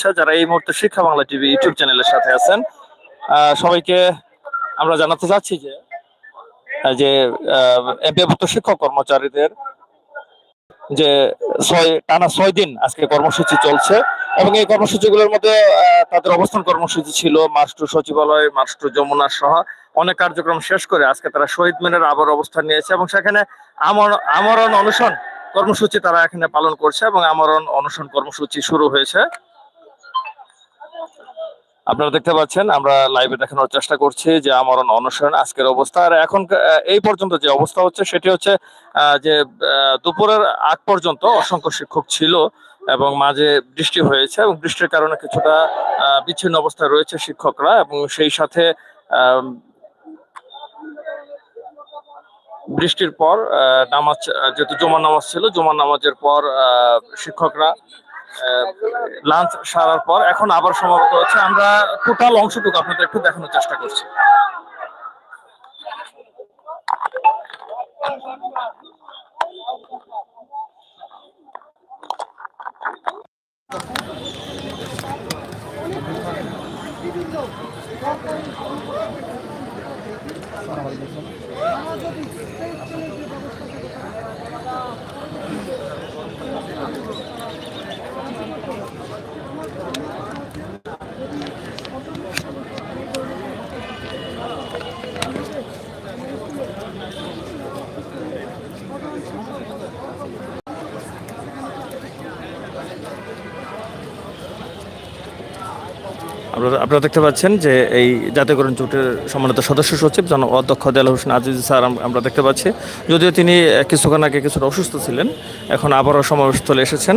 শুভেচ্ছা, যারা এই মুহূর্তে শিক্ষা বাংলা টিভি ইউটিউব চ্যানেলের সাথে আছেন সবাইকে আমরা জানাতে চাচ্ছি যে যে এমপিভুক্ত শিক্ষক কর্মচারীদের যে ছয়, টানা ছয় দিন আজকে কর্মসূচি চলছে এবং এই কর্মসূচিগুলোর মধ্যে তাদের অবস্থান কর্মসূচি ছিল, মাস্টার সচিবালয়, মাস্টার যমুনা সহ অনেক কার্যক্রম শেষ করে আজকে তারা শহীদ মিনারে আবার অবস্থান নিয়েছে এবং সেখানে আমর আমরণ অনশন কর্মসূচি তারা এখানে পালন করছে এবং আমরণ অনশন কর্মসূচি শুরু হয়েছে। আপনারা দেখতে পাচ্ছেন, আমরা লাইভে দেখানোর চেষ্টা করছি যে আমরণ অনশন আজকের অবস্থা। আর এখন এই পর্যন্ত যে অবস্থা হচ্ছে, সেটি হচ্ছে যে দুপুরের আগ পর্যন্ত অসংখ্য শিক্ষক ছিল এবং মাঝে বৃষ্টি হয়েছে এবং বৃষ্টির কারণে কিছুটা বিচ্ছিন্ন অবস্থায় রয়েছে শিক্ষকরা এবং সেই সাথে বৃষ্টির পর নামাজ যেহেতু জুমার নামাজ ছিল, জুমার নামাজের পর শিক্ষকরা লাঞ্চ সারার পর এখন আবার সমাবেত হচ্ছে আমরা টোটাল অংশটুকু আপনাদের একটু দেখানোর চেষ্টা করছি। আপনারা আপনারা দেখতে পাচ্ছেন যে এই জাতীয়করণ জোটের সম্মানিত সদস্য সচিব জন অধ্যক্ষ দেল হোসেন আজিজ স্যার আমরা দেখতে পাচ্ছি। যদিও তিনি কিছুক্ষণ আগে কিছুটা অসুস্থ ছিলেন, এখন আবারও সমাবেশস্থলে এসেছেন।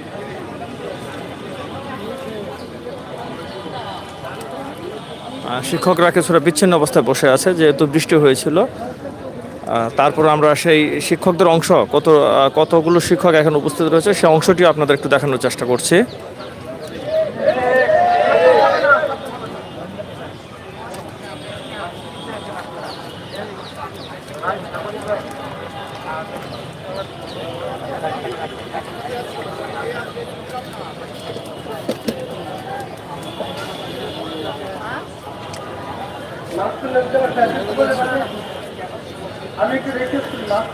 শিক্ষকরা কিছুটা বিচ্ছিন্ন অবস্থায় বসে আছে, যেহেতু বৃষ্টি হয়েছিল। তারপর আমরা সেই শিক্ষকদের অংশ, কত কতগুলো শিক্ষক এখন উপস্থিত রয়েছে সেই অংশটিও আপনাদের একটু দেখানোর চেষ্টা করছি।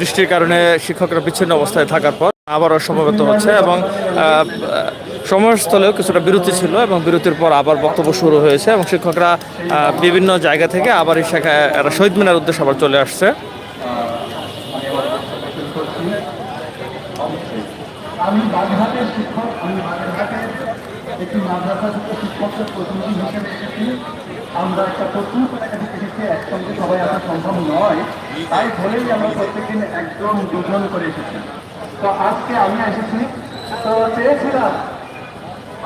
বৃষ্টির কারণে শিক্ষকরা বিচ্ছিন্ন অবস্থায় থাকার পর আবারও সমবেত হচ্ছে এবং আহ, সমাবেশস্থলেও কিছুটা বিরতি ছিল এবং বিরতির পর আবার বক্তব্য শুরু হয়েছে এবং শিক্ষকরা বিভিন্ন জায়গা থেকে আবার এই শাখায় শহীদ মিনার উদ্দেশ্যে আবার চলে আসছে। শিক্ষক আমি একটি মাদ্রাসা প্রতিনিধি হিসেবে এসেছি। আমরা একটা প্রচুর এসেছি একসঙ্গে সবাই আসা সম্ভব নয়। তাই বলেই আমরা প্রত্যেকদিন একজন দুজন করে এসেছি। তো আজকে আমি এসেছি। তো চেয়েছিলাম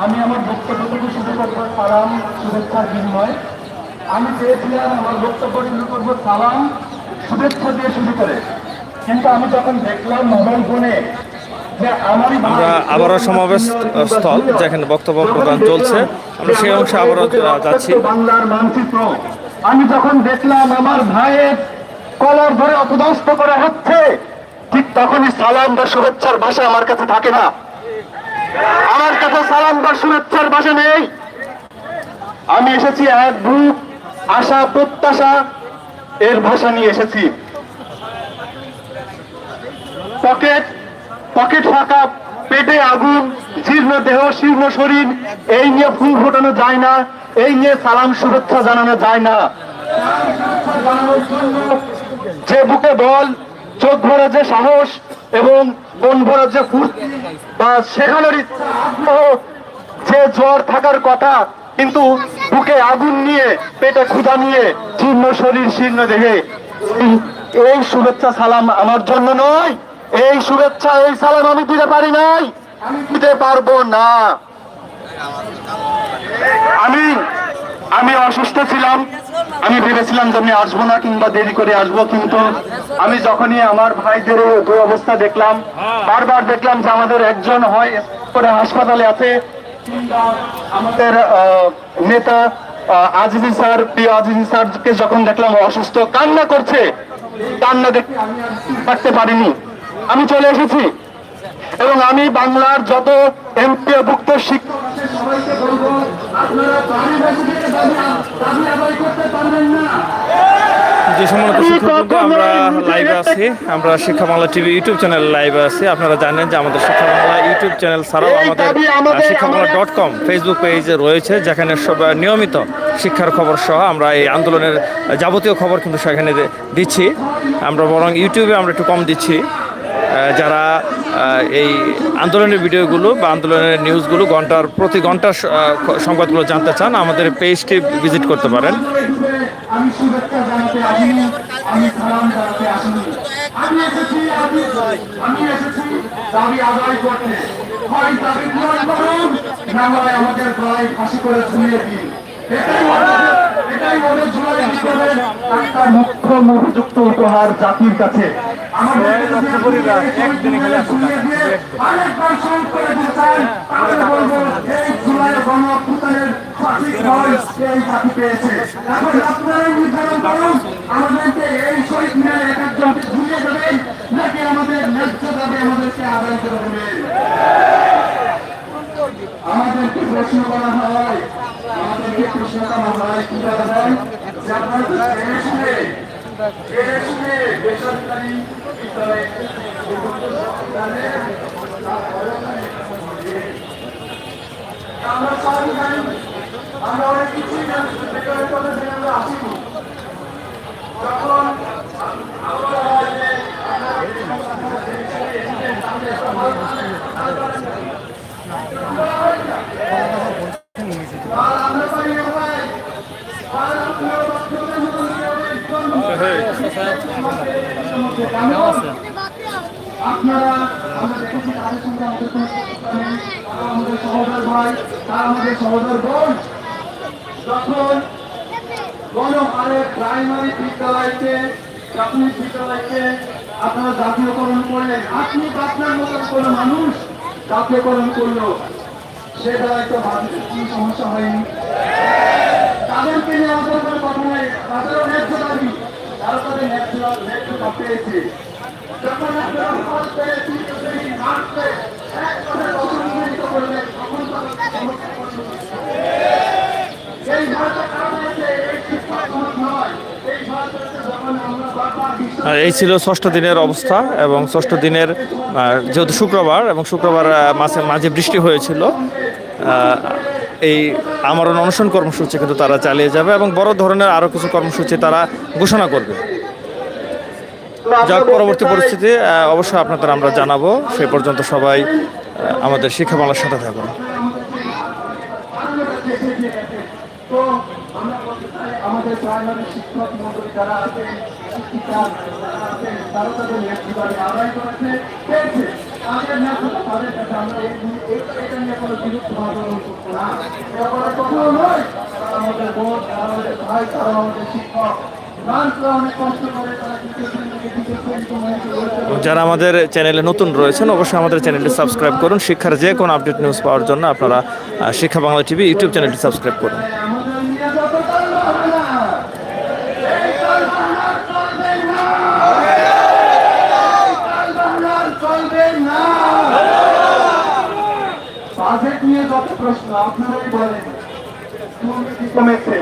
আমি আমার বক্তব্যটুকু শুরু করব সালাম শুভেচ্ছার বিনিময়। আমি চেয়েছিলাম আমার বক্তব্য শুরু করব সালাম, শুভেচ্ছা দিয়ে শুরু করে। কিন্তু আমি যখন দেখলাম মোবাইল ফোনে আমরা আবারও সমাবেশ স্থল যেখানে বক্তব্য প্রদান চলছে। আমরা সেই অংশে আবারও যাচ্ছি। বাংলার মানচিত্র আমি যখন দেখলাম আমার ভাইয়ের কলার ধরে অপদস্থ করা হচ্ছে ঠিক তখনই সালাম বা শুভেচ্ছার ভাষা আমার কাছে থাকে না। আমার কাছে সালাম বা শুভেচ্ছার ভাষা নেই। আমি এসেছি এক বুক আশা, প্রত্যাশা, এর ভাষা নিয়ে এসেছি। পকেট পকেট ফাঁকা, পেটে আগুন শীর্ণ দেহ, শীর্ণ শরীর, এই নিয়ে ফুল ফোটানো যায় না, এই নিয়ে সালাম, শুভেচ্ছা জানানো যায় না। যে বুকে বল, চোখ ভরা যে সাহস এবং মন ভরা যে ফুর্তি, বা সেখানের যে জ্বর থাকার কথা, কিন্তু বুকে আগুন নিয়ে, পেটে ক্ষুধা নিয়ে শীর্ণ শরীর, শীর্ণ দেহে, এই শুভেচ্ছা সালাম আমার জন্য নয়। এই শুভেচ্ছা, এই সালাম আমি দিতে পারি নাই। দিতে পারব না। আমি আমি অসুস্থ ছিলাম। আমি ভেবেছিলাম যে আমি আসব না কিংবা দেরি করে আসব, কিন্তু আমি যখনই আমার ভাইদের যে অবস্থা দেখলাম, বারবার দেখলাম যে আমাদের একজন হয় করে হাসপাতালে আছে। আমাদের নেতা আজিজি স্যার, প্রিয় আজিজি স্যারকে যখন দেখলাম অসুস্থ, কান্না করছে। কান্না দেখে আমি পারিনি। আমি চলে এসেছি। এবং আমি বাংলার যত এমপিভুক্ত শিক্ষক যে আমরা লাইভে আছি। আমরা শিক্ষা বাংলা টিভি ইউটিউব চ্যানেল লাইভে আছি। আপনারা জানেন যে আমাদের শিক্ষা বাংলা ইউটিউব চ্যানেল ছাড়াও আমাদের দাবি শিক্ষা বাংলা ডট কম ফেসবুক পেজে রয়েছে যেখানে সব নিয়মিত শিক্ষার খবর সহ আমরা এই আন্দোলনের যাবতীয় খবর কিন্তু সেখানে দিচ্ছি। আমরা বরং ইউটিউবে আমরা একটু কম দিচ্ছি। যারা এই আন্দোলনের ভিডিওগুলো বা আন্দোলনের নিউজগুলো ঘণ্টার প্রতি ঘণ্টার সংবাদগুলো জানতে চান আমাদের পেজটি ভিজিট করতে পারেন আমি এসেছি আমি এসেছি দাবি আদায় করতে হয় দাবি পূরণ করুন না হয় আমাদের ফাঁসি করে এটাই এটাই জুলাই একটা মুখ্য উপযুক্ত উপহার জাতির কাছে একদিনে এই জাতি পেয়েছে। এখন আপনারাই নির্ধারণ করুন আমাদেরকে এই শহীদ মিনারে এক একজনকে ঝুলিয়ে দেবেন নাকি আমাদের ন্যায্য দাবি আমাদেরকে আদায় করে দেবেন? আমাদেরকে প্রশ্ন করা হয় আমাদেরকে প্রশ্ন করা হয় কি করা হয় যে আপনারা জেনে শুনে বেসরকারি আমরা সবাই জানি আমরা অনেক কিছুই জানি আসিনি যখন আমরা হয় যে আর আমরা পারি না ভাই আর আপনারা বাচ্চাদের মতন আপনারা তাদের আমাদের সহোদর ভাই, তারা আমাদের সহোদর বোন। যখন কোনো আরে প্রাইমারি বিদ্যালয়কে প্রাথমিক বিদ্যালয়কে আপনারা জাতীয়করণ করলেন, আপনি আপনার মতো কোনো মানুষ জাতীয়করণ করল। সে বেলায় তো কি সমস্যা হয়নি? তাদেরকে নিয়ে আমাদের কোনো কথা নেই, তাদেরও ন্যায্য দাবি। তারা তাদের ন্যায্য ন্যায্যতা পেয়েছে যখন আপনারা ফল পেয়েছি সেই। এই ছিল ষষ্ঠ দিনের অবস্থা এবং ষষ্ঠ দিনের যেহেতু শুক্রবার এবং শুক্রবার মাঝে মাঝে বৃষ্টি হয়েছিল এই আমরণ অনশন কর্মসূচি কিন্তু তারা চালিয়ে যাবে এবং বড় ধরনের আরও কিছু কর্মসূচি তারা ঘোষণা করবে। যাক, পরবর্তী পরিস্থিতি অবশ্যই আপনাদের আমরা জানাব। সে পর্যন্ত সবাই আমাদের শিক্ষা বাংলার সাথে থাকুন। আমরা শিক্ষক মন্ডলী যারা আছেন শিক্ষিকা যারা আছেন তারা তাদের আদায় করেছে। যারা আমাদের চ্যানেলে নতুন রয়েছেন, অবশ্যই আমাদের চ্যানেলটি সাবস্ক্রাইব করুন। শিক্ষার যে কোনো আপডেট নিউজ পাওয়ার জন্য আপনারা শিক্ষা বাংলা টিভি ইউটিউব চ্যানেলটি সাবস্ক্রাইব করুন আমাদের নিয়ে যত তাড়না হবে না এই তাড়না চলবে না এই তাড়না চলবে না বাজেট নিয়ে যত প্রশ্ন, আপনারাই বলেন। দুর্নীতি কমেছে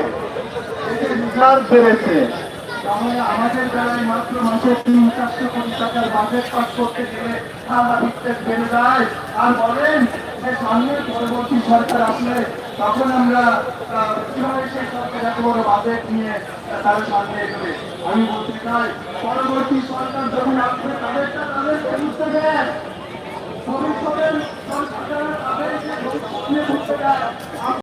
রিজার্ভ বেড়েছে। তাহলে আমাদের বেলায় মাত্র মাসে তিন চারশো কোটি টাকার বাজেট পাস করতে গেলে সারা ভিত্তিক বেড়ে যায়। আর বলেন, যে সামনে পরবর্তী সরকার আসলে তখন আমরা কীভাবে সেই সরকার এত বড় বাজেট নিয়ে তারা সামনে এগোবে? আমি বলতে চাই, পরবর্তী সরকার যখন আসবে ভবিষ্যতের সরকার তাদের যে